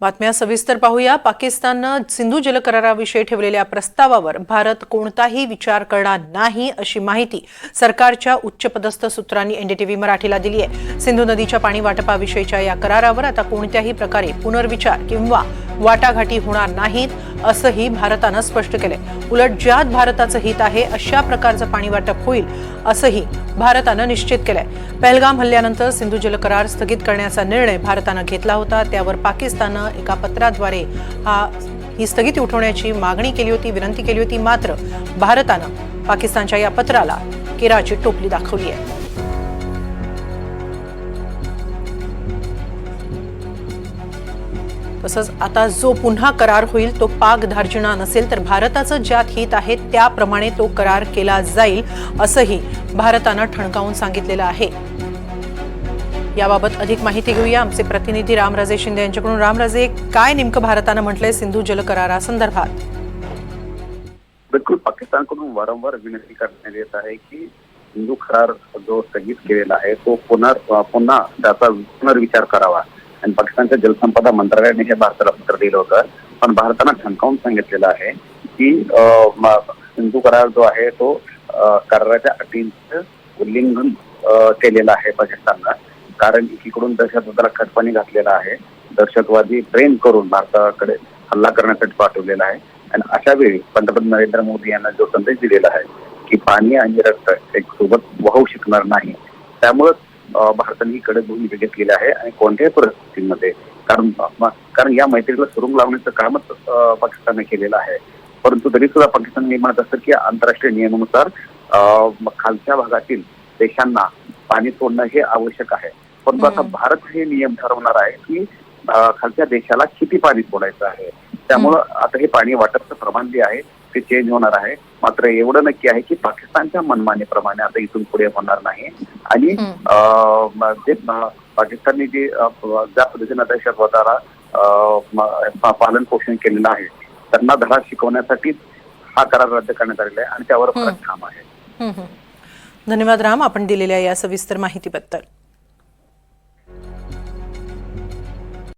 बातम्या सविस्तर पाहूया. पाकिस्ताननं सिंधू जलकराराविषयी ठेवलेल्या प्रस्तावावर भारत कोणताही विचार करणार नाही अशी माहिती सरकारच्या उच्चपदस्थ सूत्रांनी एनडीटीव्ही मराठीला दिली आहे. सिंधू नदीच्या पाणी वाटपाविषयीच्या या करारावर आता कोणत्याही प्रकारे पुनर्विचार किंवा वाटाघाटी होणार नाहीत असंही भारतानं स्पष्ट केलंय. उलट ज्यात भारताचं हित आहे अशा प्रकारचं पाणी वाटप होईल असंही भारतानं निश्चित केलंय. पहलगाम हल्ल्यानंतर सिंधू जल करार स्थगित करण्याचा निर्णय भारतानं घेतला होता. त्यावर पाकिस्ताननं एका पत्राद्वारे हा ही स्थगिती उठवण्याची मागणी केली होती विनंती केली होती. मात्र भारतानं पाकिस्तानच्या या पत्राला केराची टोपली दाखवली आहे. तसंच आता जो पुन्हा करार होईल तो पाक धार्जिणा नसेल तर भारताचं ज्यात हित आहे त्याप्रमाणे तो करार केला जाईल असंही भारतानं ठणकावून सांगितलेलं आहे. याबाबत अधिक माहिती घेऊया. आमचे प्रतिनिधी रामराजे शिंदे यांच्याकडून. रामराजे काय नेमकं भारतानं म्हटलंय सिंधू जल करारासंदर्भात बिलकुल पाकिस्तानकडून वारंवार विनंती करण्यात येत आहे की हिंदू करार जो स्थगित केलेला आहे तो पुनर् पुन्हा त्याचा पुनर्विचार करावा. आणि पाकिस्तानच्या जलसंपदा मंत्रालयाने हे भारताला पत्र दिलं होतं. पण भारतानं ठणकावून सांगितलेलं आहे की सिंधू करार जो आहे तो कराराच्या अटींचं उल्लंघन केलेलं आहे पाकिस्ताननं. कारण एकीकडून दहशतवादाला खतपाणी घातलेला आहे. दहशतवादी ट्रेन करून भारताकडे हल्ला करण्यासाठी पाठवलेला आहे. आणि अशा वेळी पंतप्रधान नरेंद्र मोदी यांना जो संदेश दिलेला आहे की पाणी आणि रक्त एक सोबत वाहू शकणार नाही. त्यामुळं भारताने ही कडक भूमिका घेतलेली आहे आणि कोणत्याही परिस्थितीमध्ये कारण कारण या मैत्रीला सुरुंग लावण्याचं कामच पाकिस्तानने केलेलं आहे. परंतु तरी सुद्धा पाकिस्तान हे म्हणत असतं की आंतरराष्ट्रीय नियमानुसार खालच्या भागातील देशांना पाणी सोडणं हे आवश्यक आहे. परंतु आता. भारत हे नियम ठरवणार आहे की खालच्या देशाला किती पाणी सोडायचं आहे. त्यामुळं आता हे पाणी वाटपचं प्रमाण जे आहे ते चेंज होणार आहे. मात्र एवढं नक्की आहे की पाकिस्तानच्या मनमानेप्रमाणे आता इथून पुढे होणार नाही. आणि अं, पाकिस्तानने जे ज्या पद्धतीनं दहशतवादाला पालन पोषण केलेलं आहे त्यांना धडा शिकवण्यासाठी हा करार रद्द करण्यात आलेला आहे आणि त्यावर ठाम आहे. धन्यवाद राम आपण दिलेल्या या सविस्तर माहितीबद्दल.